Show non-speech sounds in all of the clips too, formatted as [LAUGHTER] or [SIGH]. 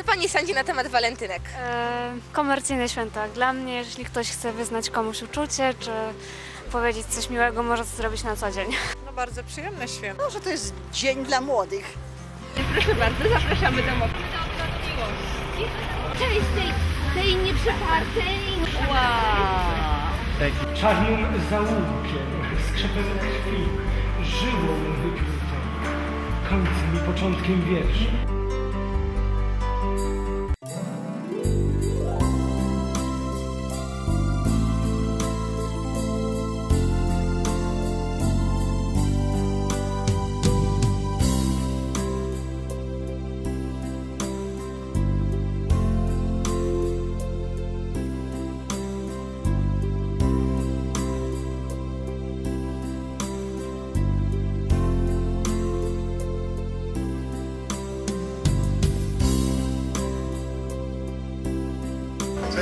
Pani sądzi na temat walentynek? E, komercyjne święta. Dla mnie, jeśli ktoś chce wyznać komuś uczucie, czy powiedzieć coś miłego, może to zrobić na co dzień. No bardzo przyjemne święto. No, że to jest dzień dla młodych. Proszę bardzo, zapraszamy do mocy. Cześć, tej, tej nieprzepartej. Czarnym zaułkiem, skrzepem krwi, żyłą wykrutą, końcem i początkiem wiersza.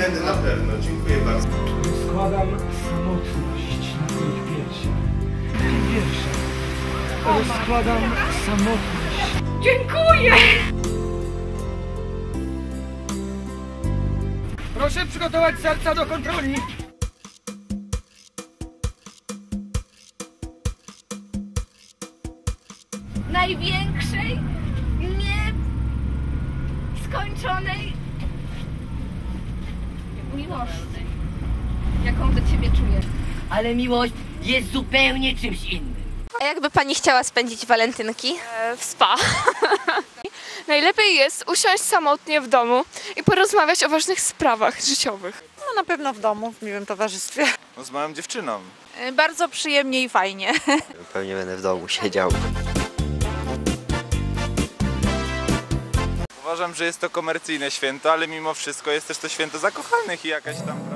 Będę na pewno, dziękuję bardzo. Składam samotność na twoich piersiach. Tym wierszem rozkładam samotność. Proszę przygotować serca do kontroli. Największej, nieskończonej miłości, jaką do ciebie czuję. Ale miłość jest zupełnie czymś innym. A jakby Pani chciała spędzić walentynki? E, w spa. [LAUGHS] Najlepiej jest usiąść samotnie w domu i porozmawiać o ważnych sprawach życiowych. No na pewno w domu, w miłym towarzystwie. No z małą dziewczyną. Bardzo przyjemnie i fajnie. [LAUGHS] Pewnie będę w domu siedział. Uważam, że jest to komercyjne święto, ale mimo wszystko jest też to święto zakochanych i jakaś tam?